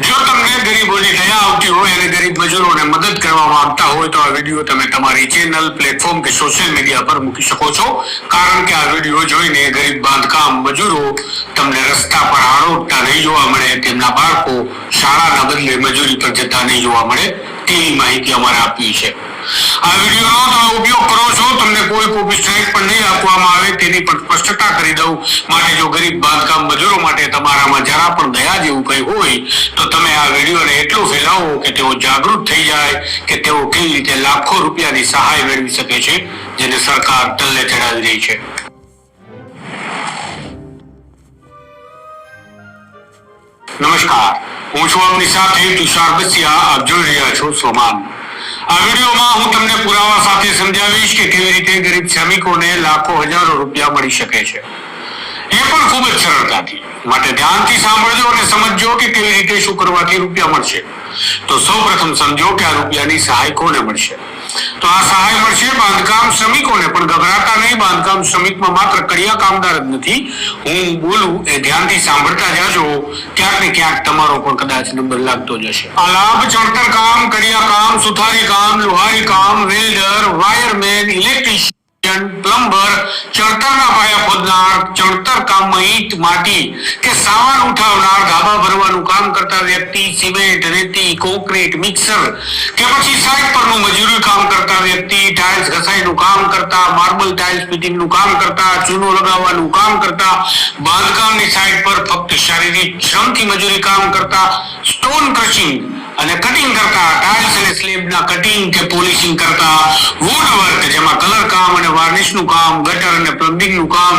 જો તમને ગરીબોની દયા આવતી હોય અને ગરીબ મજૂરોને મદદ કરવા માંગતા હોય તો આ વીડિયો તમે તમારી ચેનલ પ્લેટફોર્મ કે સોશિયલ મીડિયા પર મૂકી શકો છો. કારણ કે આ વીડિયો જોઈને ગરીબ બાંધકામ મજૂરો તમને રસ્તા પર આરોપતા નહીં જોવા મળે, તેમના બાળકો શાળાના બદલે મજૂરી પર જતા નહીં જોવા મળે, તેવી માહિતી અમારે આપી છે. લાખો રૂપિયાની સહાય મેળવી શકે છે, જેને સરકાર ટલ્લે ચડાવી રહી છે. નમસ્કાર. હું છું આપની સાથે તુષાર બસિયા, આપ જોઈ રહ્યા છો સોમાન. આ વિડીયોમાં હું તમને પુરાવા સાથે સમજાવીશ કે કેવી રીતે ગરીબ શ્રમિકોને લાખો હજારો રૂપિયા મળી શકે છે. એ પણ ખૂબ જ સરળતાથી. માટે ધ્યાનથી સાંભળજો અને સમજજો કે કેવી રીતે શું કરવાથી રૂપિયા મળશે. તો સૌપ્રથમ સમજો કે આ રૂપિયાની સહાય કોને મળશે? તો આ સહાય મળશે બાંધકામ શ્રમિકોને, પણ ગભરાતા નહીં, બાંધકામ શ્રમિકમાં માત્ર કડિયા કામદાર જ નથી. હું બોલું એ ધ્યાનથી સાંભળતા જાજો. ક્યાંક ને ક્યાંક તમારો પણ કદાચ નંબર લાગતો જશે. આ લાભ, ચણતર કામ, કડિયા કામ, સુથારી કામ, લુહારી કામ, વેલ્ડર, વાયરમેન, ઇલેક્ટ્રિશિયન પ્લમ્બર ચણતરના પાયા ખોદનાર ચણતર કામમાં ઈટ માટી કે સામાન ઉઠાવનાર ગાભા ભરવાનું કામ કરતા વ્યક્તિ, સિમેન્ટ, રેતી કોન્ક્રીટ મિક્સર કે પછી સાઇટ પરનું મજૂરી કામ કરતા વ્યક્તિ, ટાઇલ્સ ઘસાઈનું કામ કરતા, માર્બલ ટાઇલ્સ ફિટિંગનું કામ કરતા, ચૂનો લગાવવાનું કામ કરતા, બાંધકામની સાઇટ પર ફક્ત શારીરિક શ્રમથી મજૂરી કામ કરતા, સ્ટોન ક્રશિંગ અને કટિંગ કરતા ટાઇલ્સ અને સ્લેબના કટિંગ કે પોલિશિંગ કરતા વુડ વર્ક જેમાં કલર કામ અને વાર્નિશનું કામ ગટર અને પ્લમ્બિંગનું કામ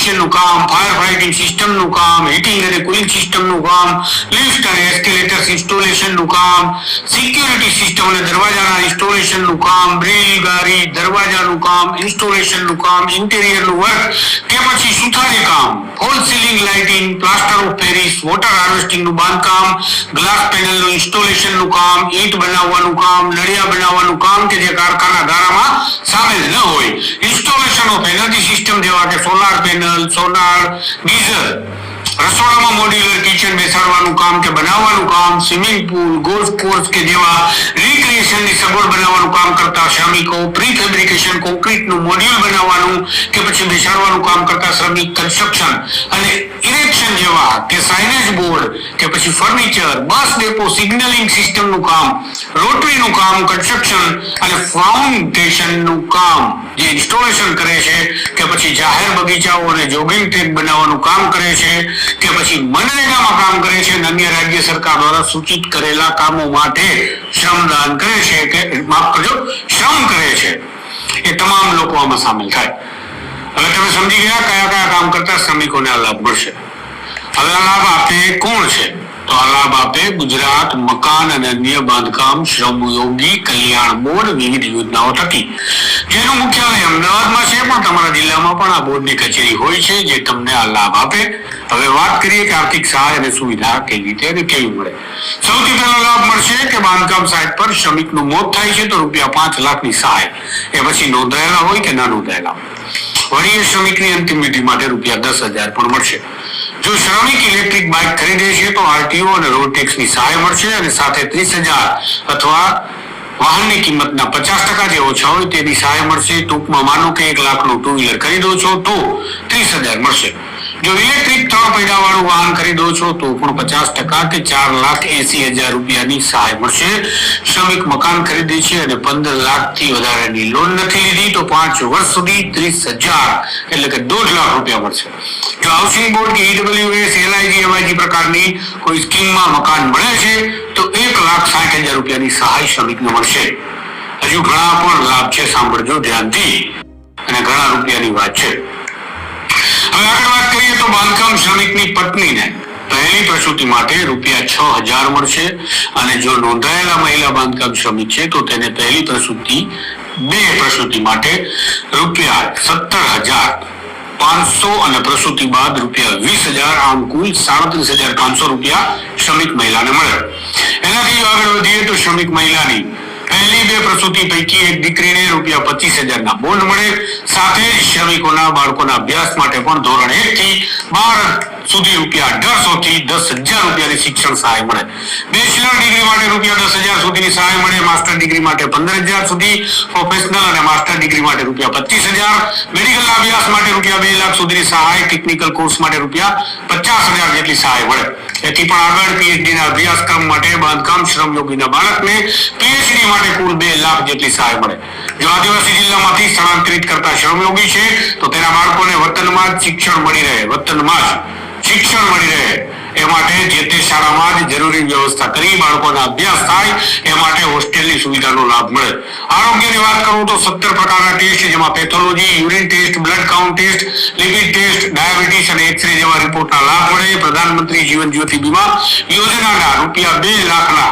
ઇલેક્ટ્રિશિયનનું કામ ફાયર ફાઇટિંગ સિસ્ટમનું કામ હીટિંગ અને કુલિંગ સિસ્ટમનું કામ લિફ્ટ અને એસ્કેલેટર્સ ઇન્સ્ટોલેશનનું કામ સિક્યુરિટી સિસ્ટમ અને દરવાજાના ઇન્સ્ટોલેશનનું કામ બ્રેલ ગારી દરવાજાનું કામ ઇન્સ્ટોલેશનનું કામ ઇન્ટેરિયરનું વર્ક કે પછી સુથારી કામ false ceiling lighting plaster of Paris water હાર્વેસ્ટિંગનું બાંધકામ ગ્લાસ પેનલનું ઇન્સ્ટોલેશનનું કામ, ઈંટ બનાવવાનું કામ, નળિયા બનાવવાનું કામ કે જે કારખાના ધારામાં સામેલ ન હોય. ઇન્સ્ટોલેશન ઓફ એનર્જી સિસ્ટમ જેવા કે સોલાર પેનલ સોલાર ગીઝર રસોડામાં મોડ્યુલર કિચન બેસાડવાનું કામ કે બનાવવાનું કામ સ્વિમિંગ પુલ ગોલ્ફ કોર્સ કે જેવા રિક્રિએશનની સગવડ બનાવવાનું કામ કરતા શ્રમિકો પ્રી ફેબ્રિકેશન કોન્ક્રીટનું મોડ્યુલ બનાવવાનું કે પછી બેસાડવાનું કામ કરતા શ્રમિક કન્સ્ટ્રક્શન અને ઇરેક્શન જેવા કે સાઇનેજ બોર્ડ કે પછી ફર્નિચર બસ ડેપો સિગ્નલિંગ સિસ્ટમનું કામ, રોટરીનું કામ કન્સ્ટ્રક્શન અને ફાઉન્ડેશનનું કામ જે ઇન્સ્ટોલેશન કરે છે કે પછી જાહેર બગીચાઓ અને જોગિંગ ટ્રેક બનાવવાનું કામ કરે છે કે પછી મનરેગામાં કામ કરે છે અને અન્ય રાજ્ય સરકાર દ્વારા સૂચિત કરેલા કામો માટે શ્રમદાન કરે છે કે માફ કરજો, શ્રમ કરે છે. એ તમામ લોકો આમાં સામેલ થાય. હવે તમે સમજી ગયા કયા કયા કામ કરતા શ્રમિકોને આ લાભ મળશે. આ લાભ આપે કોણ છે? તો આ લાભ આપે ગુજરાત, મકાન અને અન્ય બાંધકામ, શ્રમયોગી, કલ્યાણ બોર્ડ વિવિધ યોજનાઓ થકી. જેનું મુખ્યાલય અમદાવાદમાં છે, પણ તમારા જિલ્લામાં પણ આ બોર્ડની કચેરી હોય છે, જે તમને આ લાભ આપે. હવે વાત કરીએ કે આર્થિક સહાય અને સુવિધા કેવી રીતે અને કેવી મળે. સૌથી પહેલો લાભ મળશે કે બાંધકામ સાઇટ પર શ્રમિકનું મોત થાય છે, તો રૂપિયા પાંચ લાખની સહાય. એ પછી નોંધાયેલા હોય કે ના નોંધાયેલા વળી એ શ્રમિકની અંતિમ વિધિ માટે રૂપિયા દસ હજાર પણ મળશે. જો શ્રમિક ઇલેક્ટ્રિક બાઇક ખરીદે છે, તો આરટીઓ અને રોડ ટેક્સની સહાય મળશે અને સાથે ત્રીસ હજાર અથવા વાહનની કિંમતના પચાસ ટકા જે ઓછા હોય તેની સહાય મળશે. ટૂંકમાં માનો કે એક લાખનું ટુ વ્હીલર ખરીદો છો, તો ત્રીસ હજાર મળશે. જો ઇલેક્ટ્રિક ત્રણ પૈડા વાળું વાહન ખરીદો છો તો પણ પચાસ ટકા કે ચાર લાખ એસી હજાર રૂપિયાની સહાય મળશે. શ્રમિક મકાન ખરીદે છે અને પંદર લાખથી વધારેની લોન નથી લીધી, તો પાંચ વર્ષ સુધી ત્રીસ હજાર એટલે કે દોઢ લાખ રૂપિયા મળશે. જો હાઉસિંગ બોર્ડ કે ઈડબ્લ્યુએસ એલઆઈજી એમઆઈજી પ્રકારની કોઈ સ્કીમમાં મકાન મળે છે, તો એક લાખ સાઠ હજાર રૂપિયાની સહાય શ્રમિકને મળશે. હજુ ઘણા પણ લાભ છે, સાંભળજો ધ્યાનથી. અને ઘણા રૂપિયાની વાત છે. હવે આગળ વાત કરીએ તો બાંધકામ શ્રમિકની પત્નીને. પહેલી પ્રસૂતિ માટે રૂપિયા છ હજાર મળશે અને જો નોંધાયેલા મહિલા બાંધકામ શ્રમિક છે, તો તેને પહેલી પ્રસૂતિ, બે પ્રસૂતિ માટે રૂપિયા સત્તર હજાર પાંચસો અને પ્રસૂતિ બાદ રૂપિયા વીસ હજાર, આમ કુલ સાડત્રીસ હજાર પાંચસો રૂપિયા શ્રમિક મહિલાને મળે. એનાથી આગળ વધીએ તો શ્રમિક મહિલાની પહેલી બે પ્રસૂતિ પૈકી એક દીકરીને રૂપિયા પચીસ હજારના બોન્ડ મળે. સાથે શ્રમિકોના બાળકોના અભ્યાસ માટે પણ ધોરણ એક થી બાર સુધી રૂપિયા અઢારસો થી દસ હજાર રૂપિયાની શિક્ષણ સહાય મળે. બેચલર ડિગ્રી માટે રૂપિયા દસ હજાર સુધીની સહાય મળે. માસ્ટર ડિગ્રી માટે પંદર હજાર સુધી. પ્રોફેશનલ અને માસ્ટર ડિગ્રી માટે રૂપિયા પચીસ હજાર. મેડિકલ અભ્યાસ માટે રૂપિયા બે લાખ સુધીની સહાય. ટેકનિકલ કોર્સ માટે રૂપિયા પચાસ હજાર જેટલી સહાય મળે. એથી પણ આગળ પીએચડી ના અભ્યાસક્રમ માટે, બાંધકામ શ્રમયોગીના બાળકને પીએચડી માટે કુલ બે લાખ જેટલી સહાય મળે. જો આદિવાસી જિલ્લામાંથી સ્થળાંતરિત કરતા શ્રમયોગી છે, તો તેના બાળકોને વતનમાં જ શિક્ષણ મળી રહે. વતનમાં જ. શિક્ષણ મળી રહે એ માટે જે તે શાળામાં જ જરૂરી વ્યવસ્થા કરી બાળકોના અભ્યાસ થાય એ માટે હોસ્ટેલની સુવિધાનો લાભ મળે. આરોગ્યની વાત કરું તો સત્તર પ્રકારના ટેસ્ટ જેમાં pathology, urine test, blood count test, lipid test, diabetes અને એક્સરે જેવા રિપોર્ટના લાભ મળે. પ્રધાનમંત્રી જીવન જ્યોતિ બીમા યોજનાના રૂપિયા બે લાખના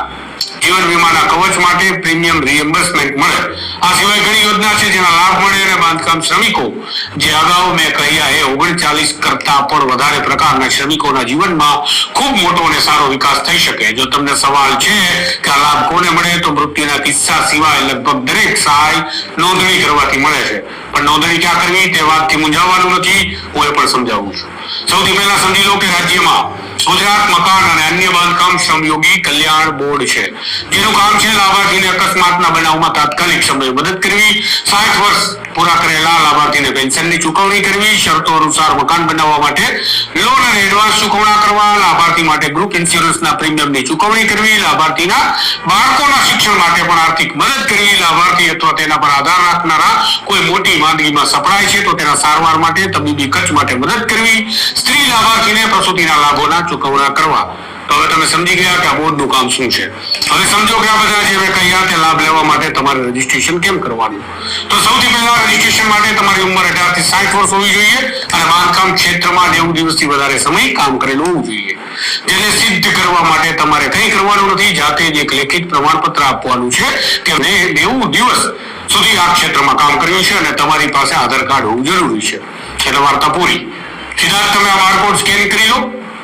જીવન વીમાના કવચ માટે પ્રીમિયમ રિએમ્બર્સમેન્ટ મળે. આ સિવાય ઘણી યોજના છે જેના લાભ મળે અને બાંધકામ શ્રમિકો. જે અગાઉ મેં કહ્યા એ ઓગણચાલીસ કરતા પણ વધારે પ્રકારના શ્રમિકોના જીવનમાં ખૂબ મોટો અને સારો વિકાસ થઈ શકે. જો તમને સવાલ છે કે આ લાભ કોને મળે, તો મૃત્યુના કિસ્સા સિવાય લગભગ દરેક સહાય નોંધણી કરવાથી મળે છે. પણ નોંધણી ક્યાં કરવી તે વાતથી મૂંઝાવવાનું નથી. હું એ પણ સમજાવું છું. સૌથી પહેલા સમજી લો કે રાજ્યમાં ગુજરાત, મકાન અને અન્ય બાંધકામ શ્રમયોગી કલ્યાણ બોર્ડ છે. જેનું કામ છે લાભાર્થીને અકસ્માતના બનાવમાં તાત્કાલિક સમયે મદદ કરવી. સાઠ વર્ષ પૂરા કરેલા લાભાર્થીને પેન્શનની ચૂકવણી કરવી. શરતો અનુસાર મકાન બનાવવા માટે લોન અને એડવાન્સ ચૂકવણા કરવા. લાભાર્થી માટે ગ્રુપ ઇન્સ્યોરન્સના પ્રીમિયમની ચૂકવણી કરવી. લાભાર્થીના બાળકોના શિક્ષણ માટે પણ આર્થિક મદદ કરવી. લાભાર્થી અથવા તેના પર આધાર રાખનારા કોઈ મોટી માંદગીમાં સપડાય છે તો તેના સારવાર માટે, તબીબી ખર્ચ માટે મદદ કરવી. સ્ત્રી લાભાર્થીને પ્રસૂતિના લાભોના ચૂકવણા કરવા. તો હવે તમે સમજી ગયા કે આ બોર્ડનું કામ શું છે. હવે સમજો કે આ બધા જે કહ્યા તે લાભ લેવા માટે તમારે રજીસ્ટ્રેશન કેમ કરવાનું? તો સૌથી પહેલા રજીસ્ટ્રેશન માટે તમારી ઉંમર અઢારથી સાઠ વર્ષ હોવી જોઈએ અને બાંધકામ ક્ષેત્રમાં નેવું દિવસથી વધારે સમય કામ કરેલું હોવું જોઈએ. જેને સિદ્ધ કરવા માટે તમારે કંઈ કરવાનું નથી, જાતે જ એક લેખિત પ્રમાણપત્ર આપવાનું છે કે મેં નેવું દિવસ સુધી આ ક્ષેત્રમાં કામ કર્યું છે અને તમારી પાસે આધાર કાર્ડ હોવું જરૂરી છે. એટલે વાર્તા પૂરી. સીધા તમે આ બારકોડ સ્કેન કરી લો.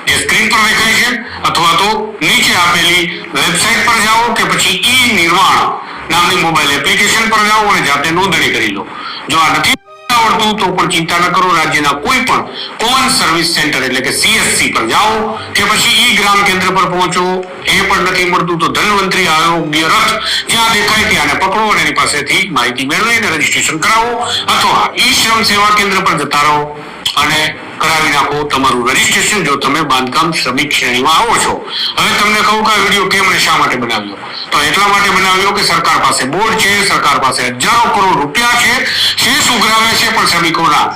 જે સ્ક્રીન પર દેખાય છે. અથવા તો નીચે આપેલી વેબસાઇટ પર જાઓ કે પછી ઈ નિર્માણ નામની મોબાઈલ એપ્લિકેશન પર જાઓ અને જાતે નોંધણી કરી લો. જો આ નથી આવડતું, તો પણ ચિંતા ન કરો. રાજ્યના કોઈ પણ કોમન સર્વિસ સેન્ટર એટલે કે સીએસસી પર જાઓ કે પછી ઈ ગ્રામ કેન્દ્ર પર પહોંચો. એ પણ નથી મળતું, તો ધનવંતરી આરોગ્ય રથ જ્યાં દેખાય ત્યાં ને પકડો અને એની પાસેથી માહિતી મેળવીને રજીસ્ટ્રેશન કરાવો. અથવા ઈ શ્રમ સેવા કેન્દ્ર પર જતા રહો. અને કરાવી નાખો તમારું રજીસ્ટ્રેશન જો તમે બાંધકામ શ્રમિક શ્રેણીમાં આવો છો. હવે તમને કહું કે આ વીડિયો કેમ અને શા માટે બનાવ્યો? તો એટલા માટે બનાવ્યો કે સરકાર પાસે બોર્ડ છે, સરકાર પાસે હજારો કરોડ રૂપિયા છે શેષ ઉઘરાવે છે પણ શ્રમિકોના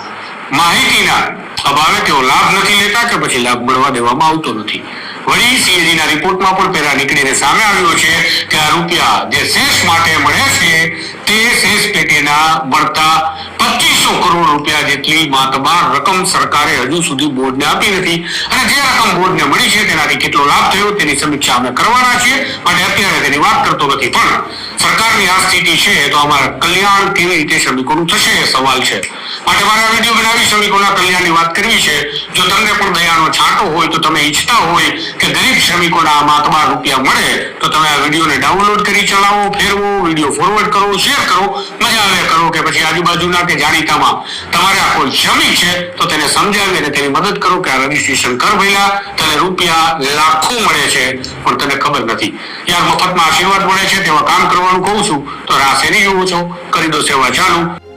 માહિતીના અભાવે તેઓ લાભ નથી લેતા કે પછી લાભ મળવા દેવામાં આવતો નથી. વળી સીએજીના રિપોર્ટમાં પણ પહેલા નીકળીને સામે આવ્યો છે કે આ રૂપિયા જે શેષ માટે મળે છે તે શેષ પેટેના મળતા પચીસો કરોડ રૂપિયા જેટલી માતબાર રકમ સરકારે હજુ સુધી બોર્ડને આપી નથી. અને જે રકમ બોર્ડને મળી છે તેનાથી કેટલો લાભ થયો તેની સમીક્ષા અમે કરવાના છીએ. અને અત્યારે તેની વાત કરતો નથી. પણ સરકારની આ સ્થિતિ છે તો અમારા કલ્યાણ કેવી શ્રમિકોનું થશે એ સવાલ છે. માટે મારા વીડિયો બનાવી શ્રમિકોના કલ્યાણની વાત કરવી છે. જો તમને પણ દયાનો છાંટો હોય, તો તમે ઈચ્છતા હોય કે ગરીબ શ્રમિકોના માતબાર રૂપિયા મળે, તો તમે આ વિડીયોને ડાઉનલોડ કરી ચલાવો, ફેરવો, વીડિયો ફોરવર્ડ કરો શેર કરો મજા આવે કરો કે પછી આજુબાજુના કે જાણીતામાં તમારે આ કોઈ જમી છે તો તેને સમજાવી અને તેની મદદ કરો કે આ રજીસ્ટ્રેશન કર ભઈલા. તને રૂપિયા લાખો મળે છે, પણ તને ખબર નથી. યાર મફતમાં આશીર્વાદ મળે છે તેવા કામ કરવાનું કહું છું. તો રાહ શેની જોવો છો. કરી દો સેવા ચાલુ.